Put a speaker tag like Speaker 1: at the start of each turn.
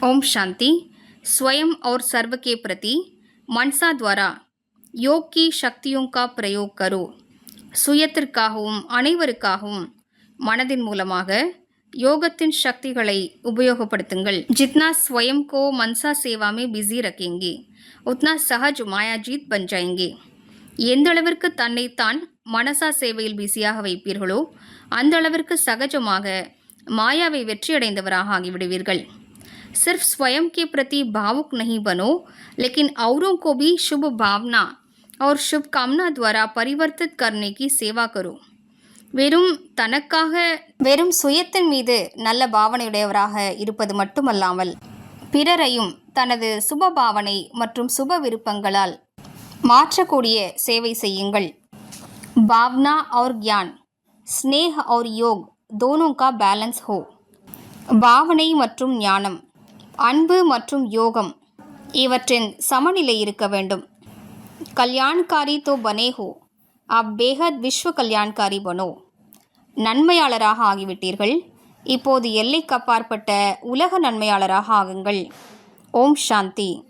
Speaker 1: ओम शांति स्वयं और सर्व के प्रति मनसा द्वारा योग की शक्तियों का प्रयोग करो சுயத்திற்காகவும் அனைவருக்காகவும் மனதின் மூலமாக யோகத்தின் சக்திகளை உபயோகப்படுத்துங்கள் जितना स्वयं को मनसा सेवा में बिजी रखेंगे उतना सहज मायाजीत बन जाएंगे எந்த அளவிற்கு தன்னைத்தான் மனசா சேவையில் பிஸியாக வைப்பீர்களோ அந்த அளவிற்கு சகஜமாக மாயாவை வெற்றியடைந்தவராக ஆகிவிடுவீர்கள் सिर्फ स्वयं के प्रति भावुक नहीं बनो लेकिन औरों को भी शुभ भावना और शुभकामना द्वारा परिवर्तित करने की सेवा करो வெறும் தனக்காக வெறும் சுயத்தின் மீது நல்ல பாவனையுடையவராக இருப்பது மட்டுமல்லாமல் பிறரையும் தனது சுப பாவனை மற்றும் சுப விருப்பங்களால் மாற்றக்கூடிய சேவை செய்யுங்கள் பாவனா और ज्ञान स्नेह और योग दोनों का बैलेंस हो பாவனை மற்றும் ஞானம் அன்பு மற்றும் யோகம் இவற்றின் சமநிலை இருக்க வேண்டும். கல்யாண்காரி தோ பனேஹோ அப் பேஹத் விஸ்வ கல்யாண்காரி பனோ. நன்மையாளராக ஆகிவிட்டீர்கள். இப்போது எல்லைக்கப்பாற்பட்ட உலக நன்மையாளராக ஆகுங்கள். ஓம் சாந்தி.